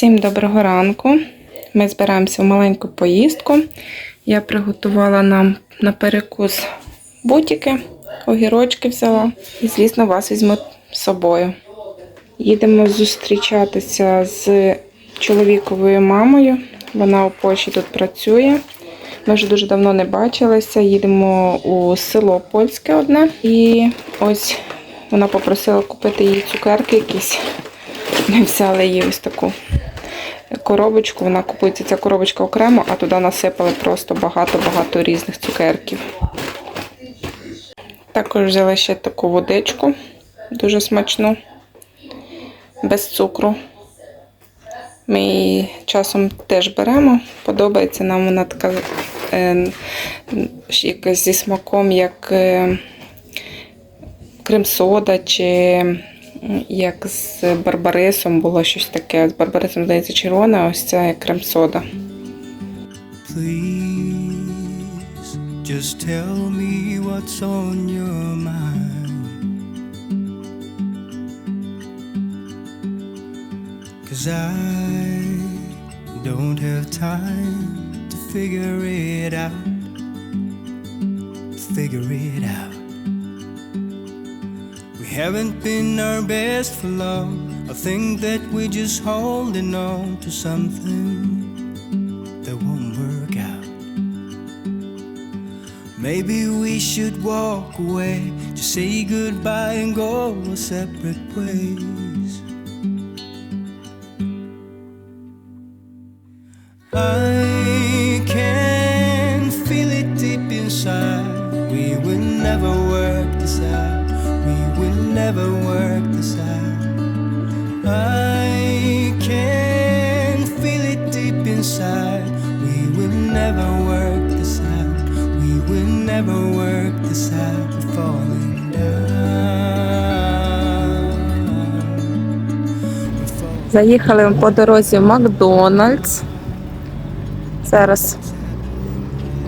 Всім доброго ранку. Ми збираємося в маленьку поїздку. Я приготувала нам на перекус бутики, огірочки взяла і, звісно, вас візьму з собою. Їдемо зустрічатися з чоловіковою мамою. Вона у Польщі тут працює. Ми вже дуже давно не бачилися. Їдемо у село Польське одне. І ось вона попросила купити їй цукерки якісь. Ми взяли їй ось таку коробочку. Вона купується ця коробочка окремо, а туди насипали просто багато-багато різних цукерків. Також взяли ще таку водичку, дуже смачну, без цукру. Ми її часом теж беремо. Подобається нам вона така е, якась зі смаком, як е, крем-сода чи як з барбарисом було щось таке. З барбарисом, здається, червона, а ось ця як крем-сода. Please just tell me what's on your mind. Cause I don't have time to figure it out. Figure it out. Haven't been our best for long. I think that we're just holding on to something that won't work out. Maybe we should walk away, just say goodbye and go our separate ways. I never work this out. I can feel it deep inside. We will never work this out. We will never work this out. We're falling down. Заїхали по дорозі в Макдональдс. Зараз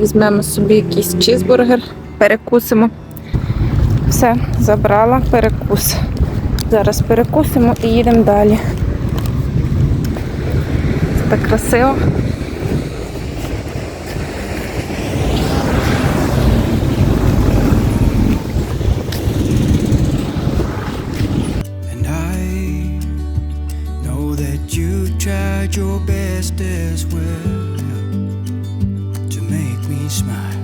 візьмемо собі якийсь чізбургер, перекусимо. Все, забрала перекус. Зараз перекусимо і їдемо далі. Це так красиво. Tried your best as well to make me smile.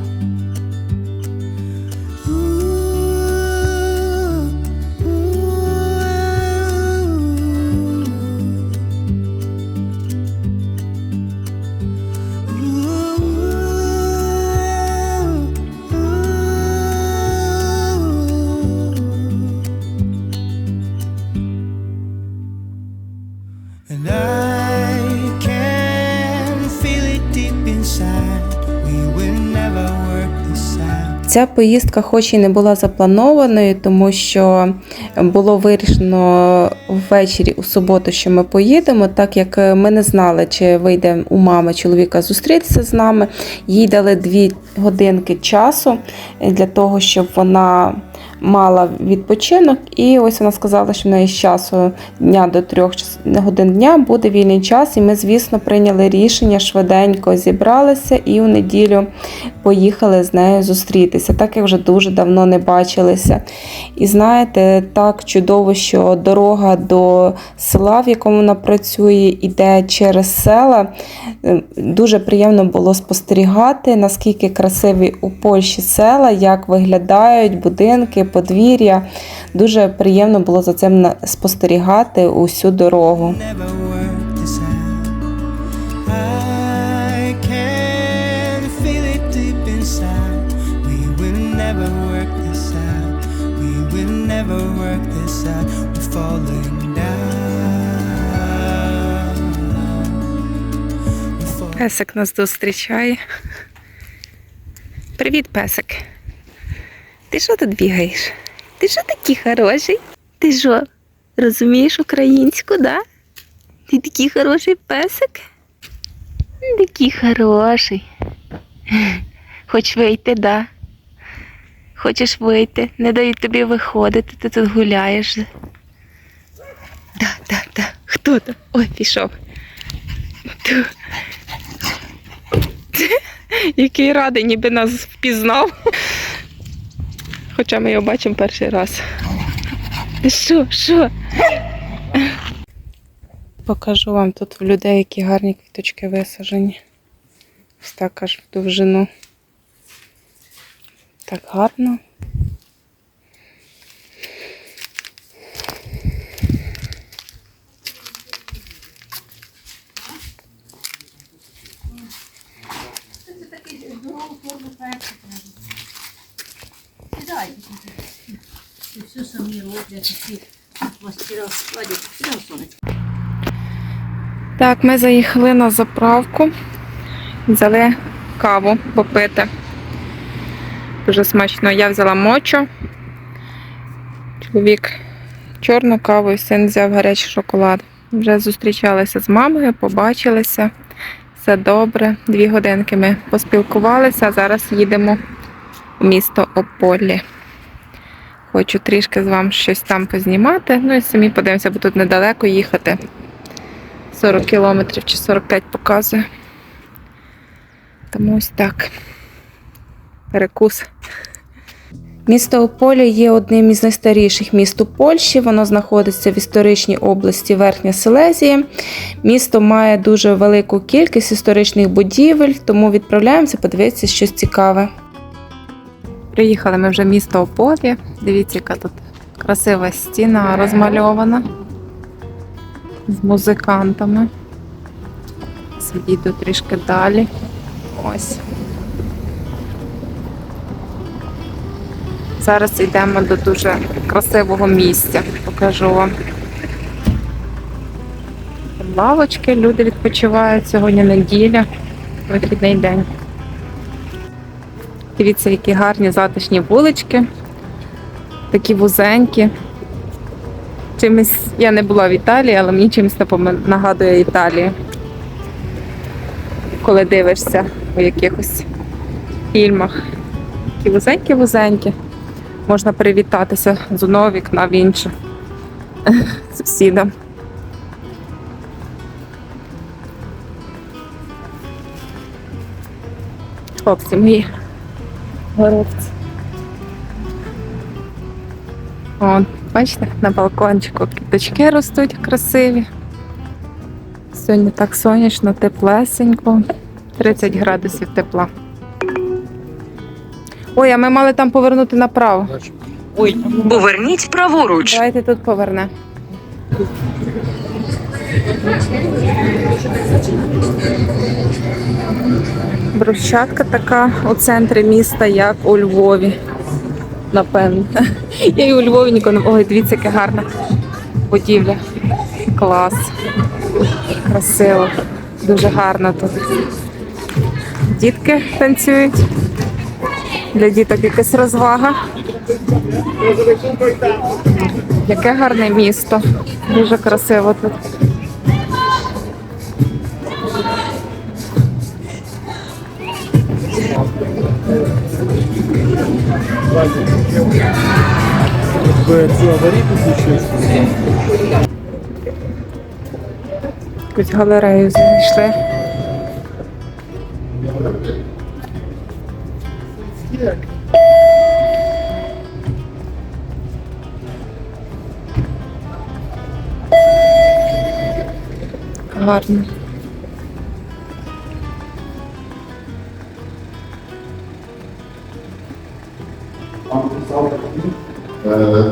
Ця поїздка, хоч і не була запланованою, тому що було вирішено ввечері у суботу, що ми поїдемо, так як ми не знали, чи вийде у мами чоловіка зустрітися з нами. Їй дали дві годинки часу для того, щоб вона мала відпочинок. І ось вона сказала, що в неї з часу дня до трьох годин дня буде вільний час. І ми, звісно, прийняли рішення швиденько зібралися і у неділю поїхали з нею зустрітися, так як вже дуже давно не бачилися. І знаєте, так чудово, що дорога до села, в якому вона працює, іде через села. Е, Дуже приємно було спостерігати, наскільки красиві у Польщі села, як виглядають будинки, подвір'я. Дуже приємно було за цим спостерігати усю дорогу. Песик нас зустрічає. Привіт, песик. Ти що тут бігаєш? Ти що такий хороший? Ти що, розумієш українську, да? Ти такий хороший песик? Такий хороший. Хоч вийти, да? Хочеш вийти, не дають тобі виходити, ти тут гуляєш. Да, да, да. Хто там? Ой, пішов. Який радий, ніби нас впізнав. Хоча ми його бачимо перший раз. Що, що? Покажу вам тут в людей, які гарні квіточки висажені. Ось так аж в довжину. Так гарно. І все самі роблять, такі мастера складять, все сонечко. Так, ми заїхали на заправку, взяли каву попити. Дуже смачно. Я взяла мочу. Чоловік чорну каву і син взяв гарячий шоколад. Вже зустрічалися з мамою, побачилися. Все добре. Дві годинки ми поспілкувалися, а зараз їдемо в місто Ополі. Хочу трішки з вами щось там познімати. Ну і самі подивимося, бо тут недалеко їхати. 40 кілометрів чи 45 показує. Тому ось так. Перекус. Місто Ополі є одним із найстаріших міст у Польщі. Воно знаходиться в історичній області Верхня Силезія. Місто має дуже велику кількість історичних будівель, тому відправляємося подивитися щось цікаве. Приїхали ми вже місто Ополі. Дивіться, яка тут красива стіна розмальована з музикантами. Їду трішки далі. Ось. Зараз йдемо до дуже красивого місця. Покажу вам. Лавочки, люди відпочивають сьогодні неділя, вихідний день. Дивіться, які гарні затишні вулички, такі вузенькі. Чимось я не була в Італії, але мені чимось нагадує Італію. Коли дивишся у якихось фільмах. Такі вузенькі-вузенькі. Можна привітатися з одного вікна в інше сусідам. Хлопці мої горобці. О, бачите, на балкончику квіточки ростуть красиві. Сьогодні так сонячно, теплесенько. 30 градусів тепла. Ой, а ми мали там повернути направо. Ой, поверніть праворуч. Давайте тут поверне. Брусчатка така у центрі міста, як у Львові. Напевно. Я і у Львові ніколи Ой, дивіться, яка гарна будівля. Клас. Красиво. Дуже гарно тут. Дітки танцюють. Для діток якась розвага. Яке гарне місто. Дуже красиво тут. Якби цю аварійку случився. Якусь галерею знайшли. Гарно.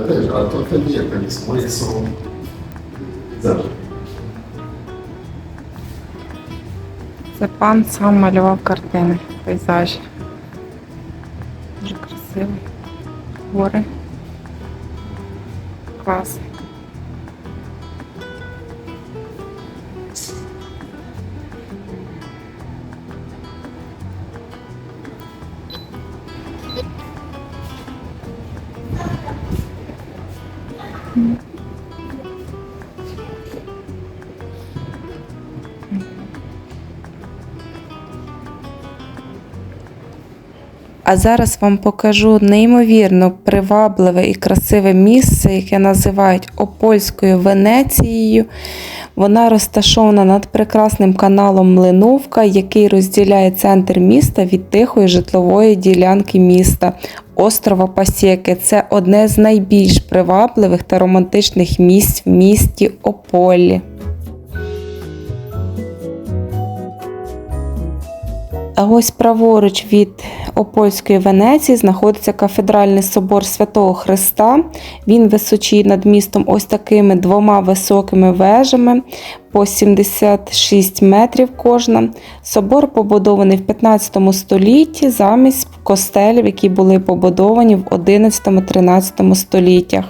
Теж, а то це є колись лисо. Зараз. Це пан сам малював картини, пейзажі. Дуже красиво. Гори. А зараз вам покажу неймовірно привабливе і красиве місце, яке називають Опольською Венецією. Вона розташована над прекрасним каналом Млиновка, який розділяє центр міста від тихої житлової ділянки міста. Острова Пасєки це одне з найбільш привабливих та романтичних місць в місті Ополі. Ось праворуч від Опольської Венеції знаходиться кафедральний собор Святого Христа. Він височить над містом ось такими двома високими вежами по 76 метрів кожна. Собор побудований в 15 столітті замість костелів, які були побудовані в 11-13 століттях.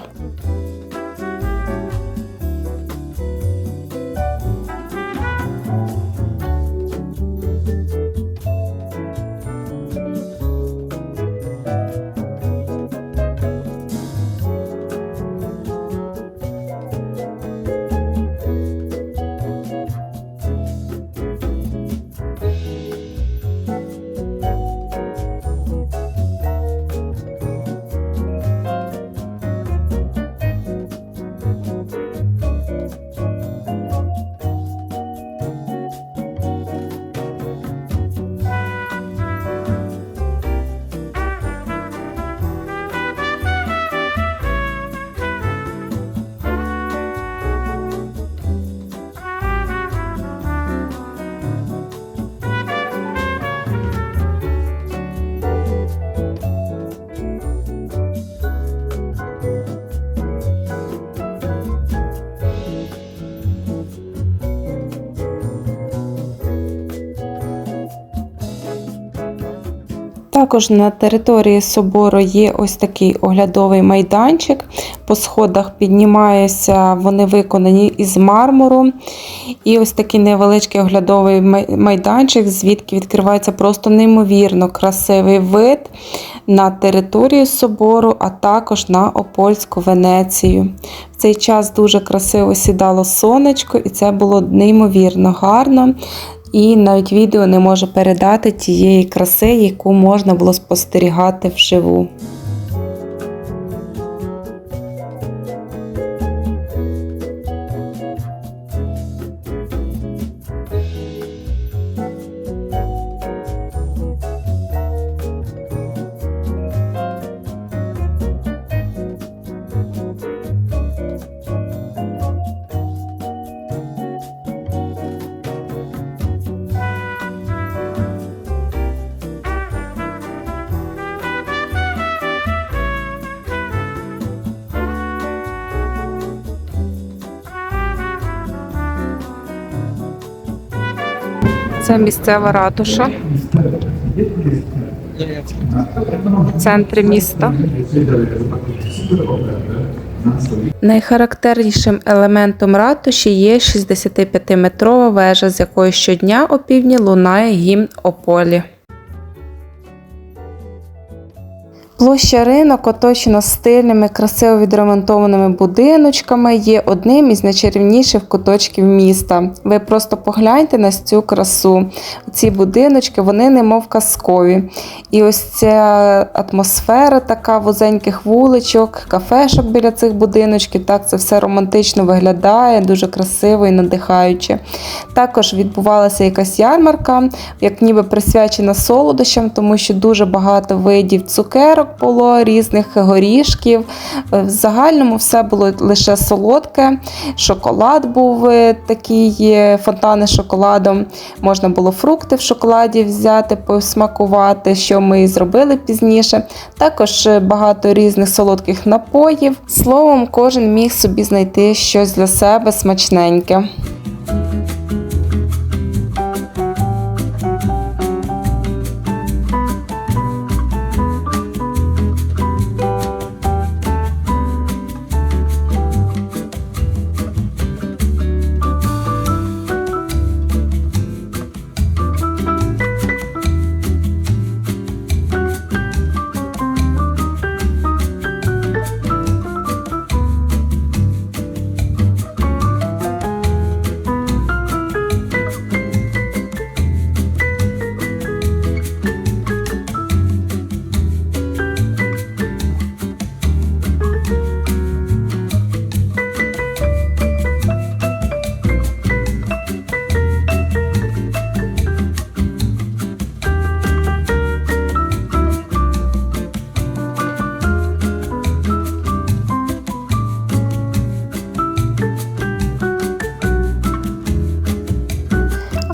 Також на території собору є ось такий оглядовий майданчик. По сходах піднімаються, вони виконані із мармуру. І ось такий невеличкий оглядовий майданчик, звідки відкривається просто неймовірно красивий вид на територію собору, а також на Опольську Венецію. В цей час дуже красиво сідало сонечко, і це було неймовірно гарно. І навіть відео не може передати тієї краси, яку можна було спостерігати вживу. Це місцева ратуша в центрі міста. Найхарактернішим елементом ратуші є 65-метрова вежа, з якої щодня опівдні лунає гімн Ополі. Площа ринок оточена стильними, красиво відремонтованими будиночками, є одним із найчарівніших куточків міста. Ви просто погляньте на цю красу. Ці будиночки, вони немов казкові. І ось ця атмосфера така вузеньких вуличок, кафешок біля цих будиночків. Так, це все романтично виглядає, дуже красиво і надихаюче. Також відбувалася якась ярмарка, як ніби присвячена солодощам, тому що дуже багато видів цукерок було, різних горішків. Е, В загальному все було лише солодке. Шоколад був е, такий, е, фонтани з шоколадом. Можна було фрукти в шоколаді взяти, посмакувати, що ми і зробили пізніше. Також багато різних солодких напоїв. Словом, кожен міг собі знайти щось для себе смачненьке.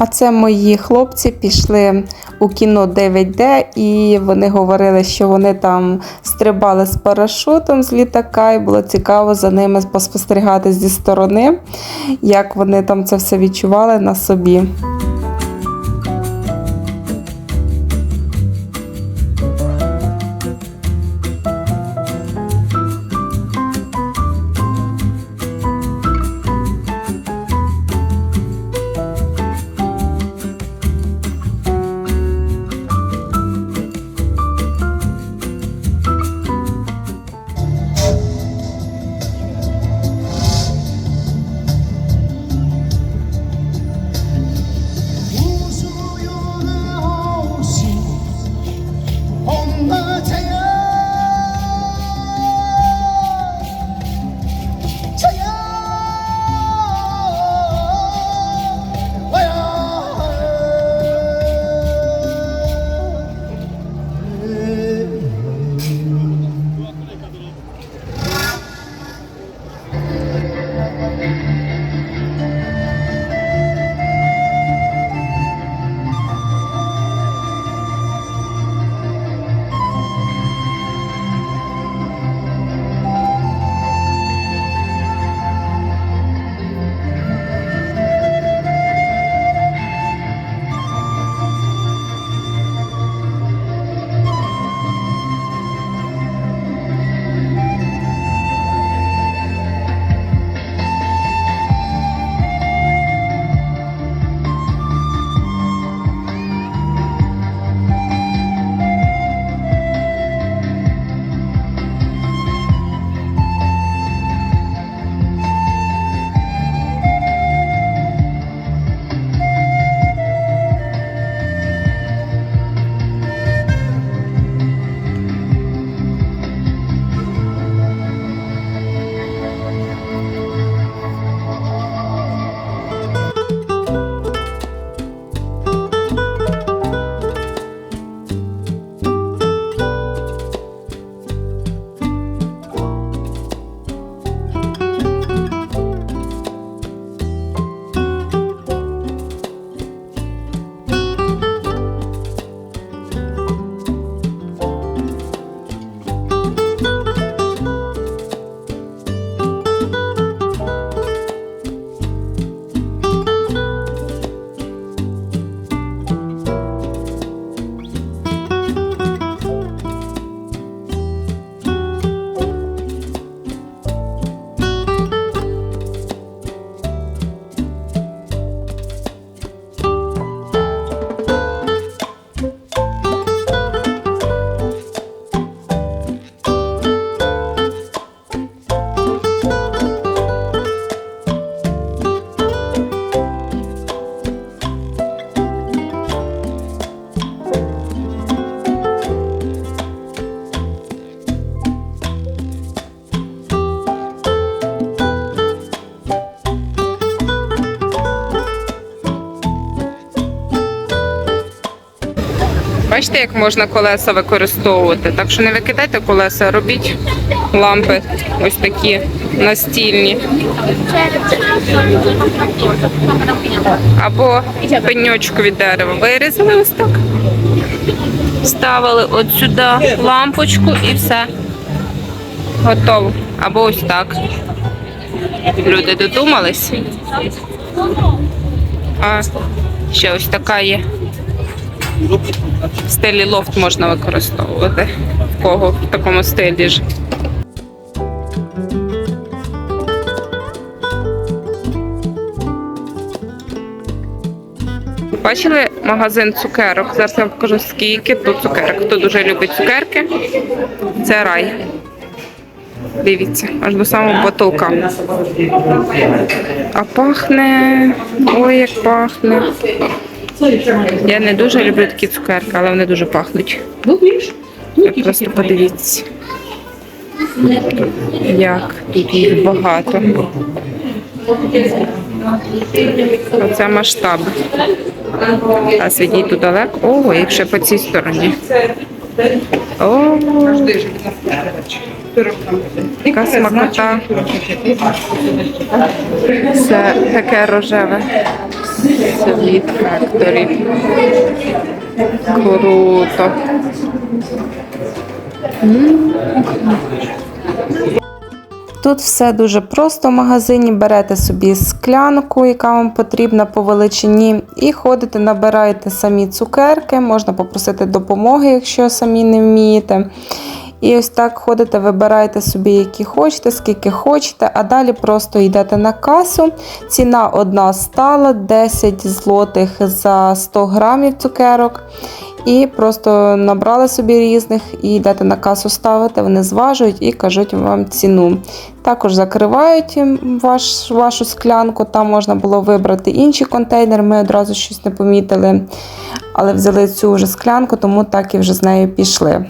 А це мої хлопці пішли у кіно 9D, і вони говорили, що вони там стрибали з парашутом з літака, і було цікаво за ними поспостерігати зі сторони, як вони там це все відчували на собі. much. Бачите, як можна колеса використовувати. Так що не викидайте колеса, робіть лампи ось такі настільні. Або пеньочку від дерева. Вирізали ось так. Ставили от сюди лампочку і все. Готово. Або ось так. Люди додумались. А ще ось така є. В стилі лофт можна використовувати. В кого в такому стилі ж. Бачили магазин цукерок? Зараз я вам покажу, скільки тут цукерок. Хто дуже любить цукерки, це рай. Дивіться, аж до самого потолка. А пахне. Ой, як пахне. Я не дуже люблю такі цукерки, але вони дуже пахнуть. Ви просто подивіться. Як тут їх багато. Оце масштаб. Зараз відійду далеко. Ого, якщо по цій стороні. О, яка смакота. Це таке рожеве. Sweet Factory. Круто. Тут все дуже просто в магазині. Берете собі склянку, яка вам потрібна по величині, і ходите, набираєте самі цукерки, можна попросити допомоги, якщо самі не вмієте. І ось так ходите, вибираєте собі, які хочете, скільки хочете, а далі просто йдете на касу. Ціна одна стала 10 злотих за 100 грамів цукерок. І просто набрали собі різних і йдете на касу ставите, вони зважують і кажуть вам ціну. Також закривають ваш, вашу склянку, там можна було вибрати інші контейнери, ми одразу щось не помітили, але взяли цю вже склянку, тому так і вже з нею пішли.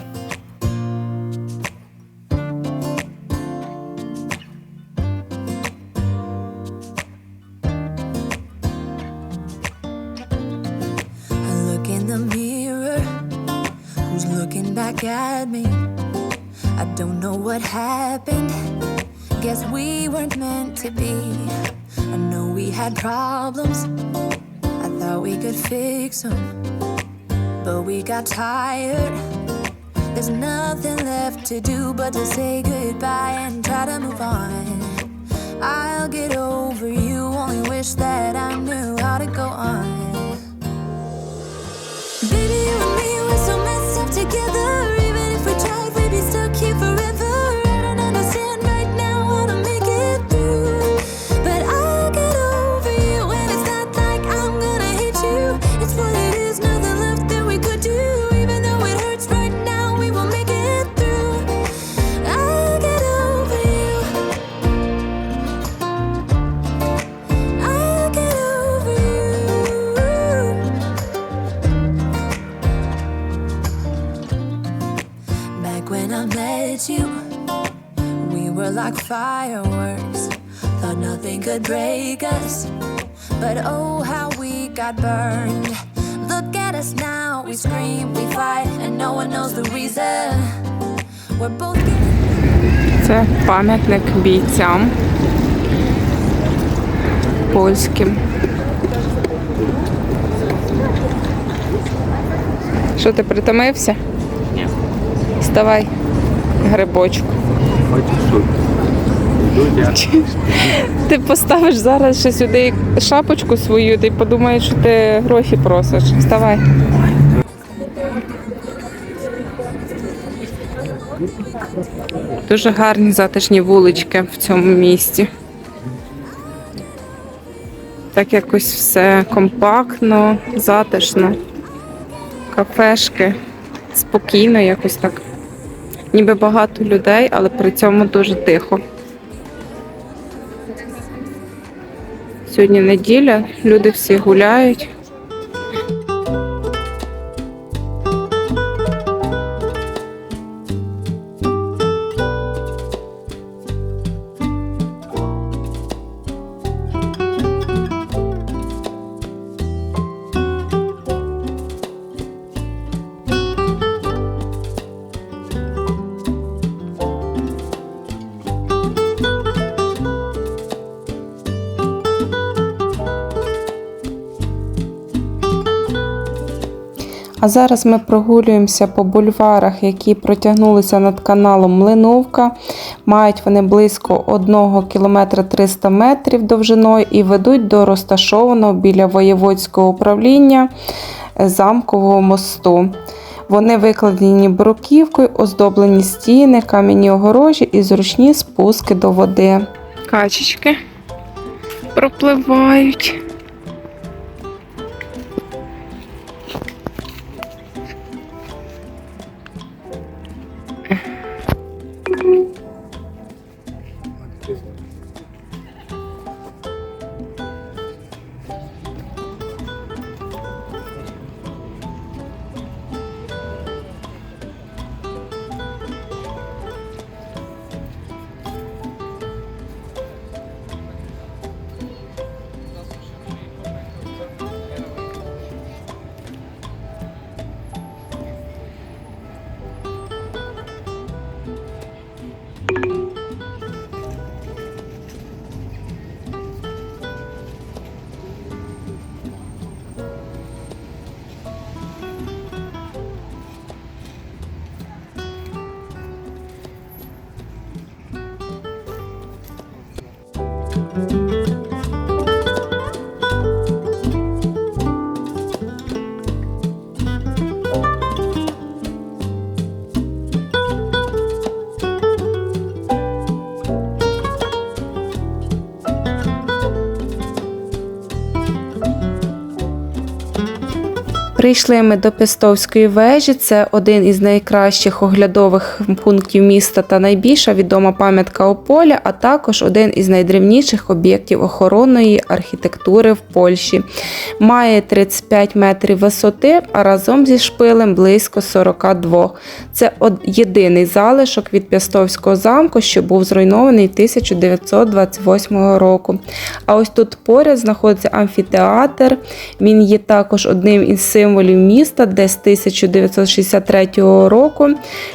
I know we had problems. I thought we could fix them. But we got tired. There's nothing left to do but to say goodbye and try to move on. I'll get over you. Only wish that I knew how to go on. when I met you, we were like fireworks. Thought nothing could break us. But oh, how we got burned. Look at us now, we scream, we fight, and no one knows the reason. We're both getting. Це пам'ятник бійцям польським. Що ти притомився? Вставай, грибочку. Ти поставиш зараз ще сюди шапочку свою, ти подумаєш, що ти гроші просиш. Вставай. Дуже гарні затишні вулички в цьому місті. Так якось все компактно, затишно. Кафешки, спокійно, якось так. Ніби багато людей, але при цьому дуже тихо. Сьогодні неділя, люди всі гуляють. А зараз ми прогулюємося по бульварах, які протягнулися над каналом Млиновка. Мають вони близько 1 км 300 метрів довжиною і ведуть до розташованого біля воєводського управління замкового мосту. Вони викладені бруківкою, оздоблені стіни, кам'яні огорожі і зручні спуски до води. Качечки пропливають. Прийшли ми до Пестовської вежі. Це один із найкращих оглядових пунктів міста та найбільша відома пам'ятка Ополя, а також один із найдревніших об'єктів охоронної архітектури в Польщі. Має 35 метрів висоти, а разом зі шпилем близько 42. Це єдиний залишок від Пестовського замку, що був зруйнований 1928 року. А ось тут поряд знаходиться амфітеатр. Він є також одним із символів міста, де з 1963 року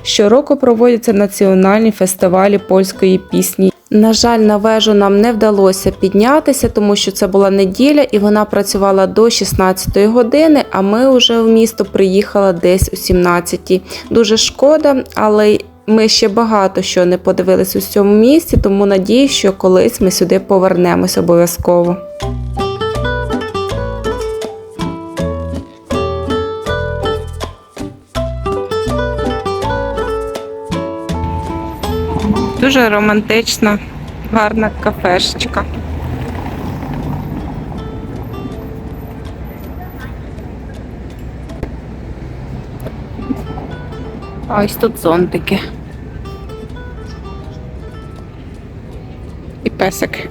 щороку проводяться національні фестивалі польської пісні. На жаль, на вежу нам не вдалося піднятися, тому що це була неділя і вона працювала до 16 години. А ми вже в місто приїхали десь о 17. Дуже шкода, але ми ще багато що не подивились у цьому місці, тому надію, що колись ми сюди повернемось обов'язково. Дуже романтична, гарна кафешечка. Ось тут зонтики. І песик.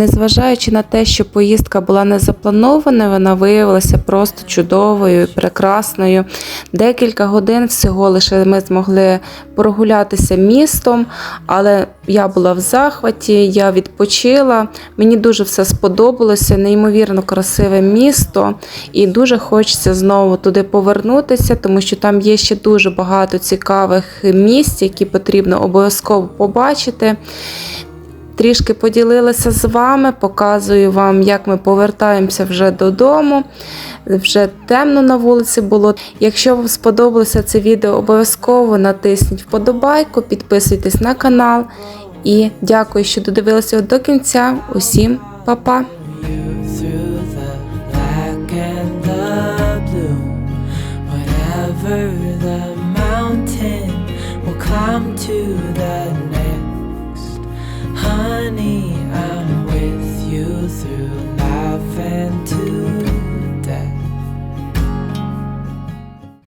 Незважаючи на те, що поїздка була не запланована, вона виявилася просто чудовою, прекрасною. Декілька годин всього лише ми змогли прогулятися містом, але я була в захваті, я відпочила. Мені дуже все сподобалося, неймовірно красиве місто, і дуже хочеться знову туди повернутися, тому що там є ще дуже багато цікавих місць, які потрібно обов'язково побачити трішки поділилася з вами, показую вам, як ми повертаємося вже додому. Вже темно на вулиці було. Якщо вам сподобалося це відео, обов'язково натисніть вподобайку, підписуйтесь на канал. І дякую, що додивилися до кінця. Усім па-па! through the I'm with you through life and to